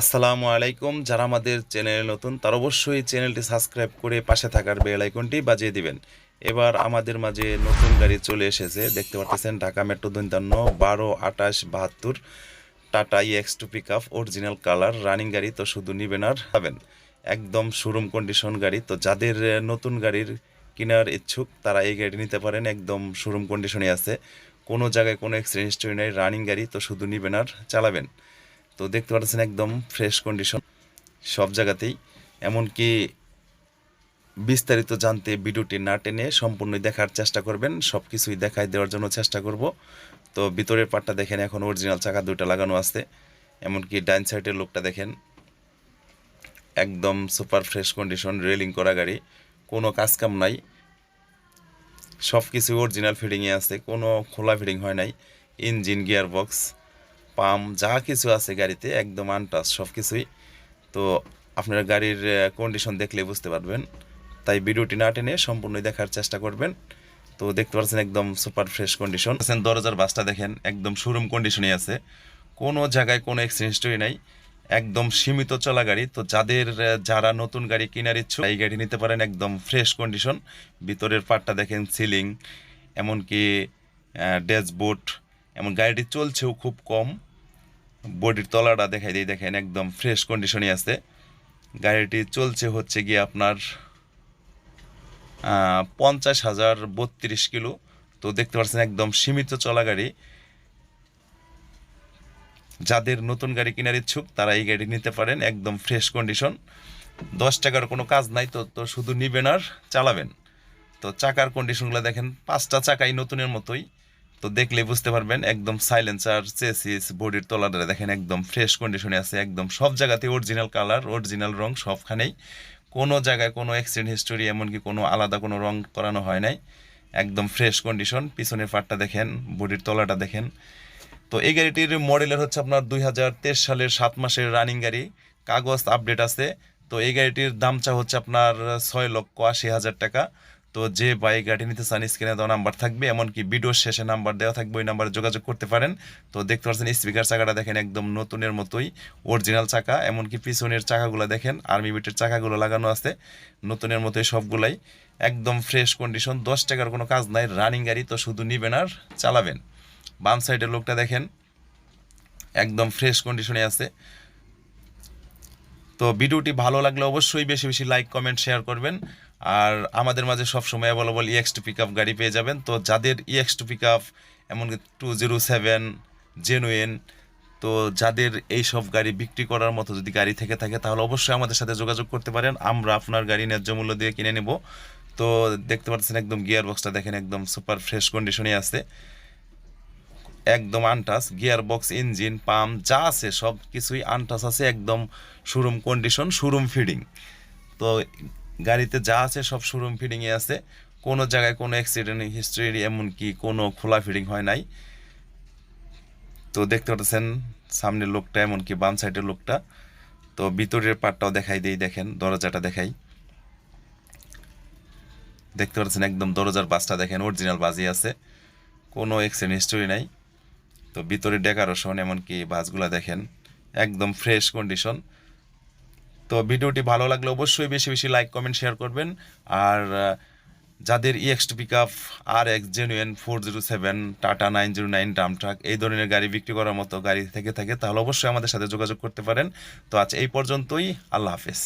আসসালামু আলাইকুম। যারা আমাদের চ্যানেলে নতুন, তারা অবশ্যই চ্যানেলটি সাবস্ক্রাইব করে পাশে থাকার বেল আইকনটি বাজিয়ে দিবেন। এবার আমাদের মাঝে নতুন গাড়ি চলে এসেছে। দেখতে পাচ্ছেন ঢাকা মেট্রো দৈন্তান্ন বারো আঠাশ বাহাত্তর Tata EX two pick up original colour running গাড়ি, তো শুধু নিবেন আর পাবেন। একদম শোরুম কন্ডিশন গাড়ি, তো যাদের নতুন গাড়ির কেনার ইচ্ছুক, তারা এই গাড়ি নিতে পারেন। একদম শোরুম কন্ডিশনে আছে। কোনো জায়গায় কোনো অ্যাক্সিডেন্ট হিস্টরি নেই রানিং গাড়ি, তো শুধু নিবেন আর চালাবেন। তো দেখতে পাচ্ছেন একদম ফ্রেশ কন্ডিশন সব জায়গাতেই। এমনকি বিস্তারিত জানতে ভিডিওটি না টেনে সম্পূর্ণ দেখার চেষ্টা করবেন সব কিছুই দেখাই দেওয়ার জন্য চেষ্টা করব। তো ভিতরের পার্টটা দেখেন, এখন অরিজিনাল চাকা দুটো লাগানো আছে। এমনকি ডাইন সাইডের লোকটা দেখেন, একদম সুপার ফ্রেশ কন্ডিশন রেলিং করা গাড়ি, কোনো কাজকাম নাই। সব কিছু অরিজিনাল ফিডিংয়ে আছে, কোনো খোলা ফিডিং হয় নাই। ইঞ্জিন গিয়ার বক্স পাম্প, যা কিছু আছে গাড়িতে, একদম আনটাচ সব কিছুই তো আপনারা গাড়ির কন্ডিশন দেখলে বুঝতে পারবেন। তাই ভিডিওটি না টেনে সম্পূর্ণ দেখার চেষ্টা করবেন। তো দেখতে পাচ্ছেন একদম সুপার ফ্রেশ কন্ডিশন আছেন দরজার বাসটা দেখেন, একদম শোরুম কন্ডিশনে আছে। কোনো জায়গায় কোনো এক্সিডেন্ট হিস্টরি নাই। একদম সীমিত চলা গাড়ি। তো যাদের যারা নতুন গাড়ি কেনার ইচ্ছুক, এই গাড়ি নিতে পারেন একদম ফ্রেশ কন্ডিশন ভিতরের পার্টটা দেখেন সিলিং এমনকি ড্যাশবোর্ড এমন গাড়িটি চলছেও খুব কম। বডির তলাটা দেখাই দিই, দেখেন একদম ফ্রেশ কন্ডিশনে আছে। গাড়িটি চলছে হচ্ছে গিয়ে আপনার পঞ্চাশ হাজার বত্রিশ কিলো। তো দেখতে পাচ্ছেন একদম সীমিত চলা গাড়ি। যাদের নতুন গাড়ি কেনার ইচ্ছুক, তারা এই গাড়ি নিতে পারেন, একদম ফ্রেশ কন্ডিশন দশ টাকার কোনো কাজ নাই তো তো শুধু নিবেন আর চালাবেন। তো চাকার কন্ডিশনগুলো দেখেন, পাঁচটা চাকাই নতুনের মতোই। তো দেখলে বুঝতে পারবেন, একদম সাইলেন্সার চেসিস বডির তলাটা দেখেন একদম ফ্রেশ কন্ডিশনে আছে, একদম সব জায়গাতে অরিজিনাল কালার অরিজিনাল রং সবখানেই। কোনো জায়গায় কোনো অ্যাক্সিডেন্ট হিস্টোরি এমনকি কোনো আলাদা কোনো রং করানো হয় নাই। একদম ফ্রেশ কন্ডিশন পিছনের পাটটা দেখেন বডির তলাটা দেখেন। তো এই গাড়িটির মডেলের হচ্ছে আপনার দুই হাজার তেইশ সালের সাত মাসের রানিং গাড়ি, কাগজ আপডেট আছে। তো এই গাড়িটির দাম চা হচ্ছে আপনার ছয় লক্ষ আশি হাজার টাকা। তো যে বাইক গাড়ি নিতে চান স্ক্রিনে দেওয়া নাম্বার থাকবে, এমনকি ভিডিওর শেষে নাম্বার দেওয়া থাকবে, ওই নাম্বারে যোগাযোগ করতে পারেন। তো দেখতে পাচ্ছেন স্পিকার চাকাটা দেখেন একদম নতুনের মতোই অরিজিনাল চাকা, এমনকি পিছনের চাকাগুলো দেখেন আর্মি বিটের চাকাগুলো লাগানো আছে, নতুনের মতোই সবগুলাই, একদম ফ্রেশ কন্ডিশন দশ টাকার কোনো কাজ নাই রানিং গাড়ি তো শুধু নিবেন আর চালাবেন। বাম সাইডের লোকটা দেখেন, একদম ফ্রেশ কন্ডিশনে আছে। তো ভিডিওটি ভালো লাগলে অবশ্যই বেশি বেশি লাইক কমেন্ট শেয়ার করবেন। আর আমাদের মাঝে সবসময় available EX two pick up গাড়ি পেয়ে যাবেন। তো যাদের ইএক্স টু পিক আপ এমনকি টু জিরো সেভেন জেনুইন তো যাদের এই সব গাড়ি বিক্রি করার মতো যদি গাড়ি থেকে থাকে, তাহলে অবশ্যই আমাদের সাথে যোগাযোগ করতে পারেন। আমরা আপনার গাড়ি ন্যায্য মূল্য দিয়ে কিনে নেব। তো দেখতে পাচ্ছেন একদম গিয়ার বক্সটা দেখেন, একদম সুপার ফ্রেশ কন্ডিশনে আছে। একদম untouched gear box engine pump যা আছে সব কিছুই আনটাস আছে, একদম শোরুম কন্ডিশন শোরুম ফিডিং তো গাড়িতে যা আছে সব শোরুম ফিডিংয়ে আছে। কোনো জায়গায় কোনো অ্যাক্সিডেন্ট হিস্ট্রি এমনকি কোনো খোলা ফিডিং হয় নাই। তো দেখতে পাচ্ছেন, সামনের লোকটা এমনকি বাম সাইডের লোকটা। তো ভিতরের পার্টটাও দেখাই দেই, দেখেন, দরজাটা দেখাই। দেখতে পাচ্ছেন, একদম দরজার বাসটা দেখেন অরিজিনাল বাজি আছে। কোনো অ্যাক্সিডেন্ট হিস্টোরি নাই। তো ভিতরে ডেকারেশন এমনকি বাসগুলো দেখেন, একদম ফ্রেশ কন্ডিশন তো ভিডিওটি ভালো লাগলে অবশ্যই বেশি বেশি লাইক, কমেন্ট, শেয়ার করবেন। আর যাদের ইএক্স টু পিক আপ আর X genuine four zero seven Tata nine zero nine dump truck এই ধরনের গাড়ি বিক্রি করার মতো গাড়ি থেকে থাকে, তাহলে অবশ্যই আমাদের সাথে যোগাযোগ করতে পারেন। তো আজ এই পর্যন্তই, আল্লাহ হাফেজ।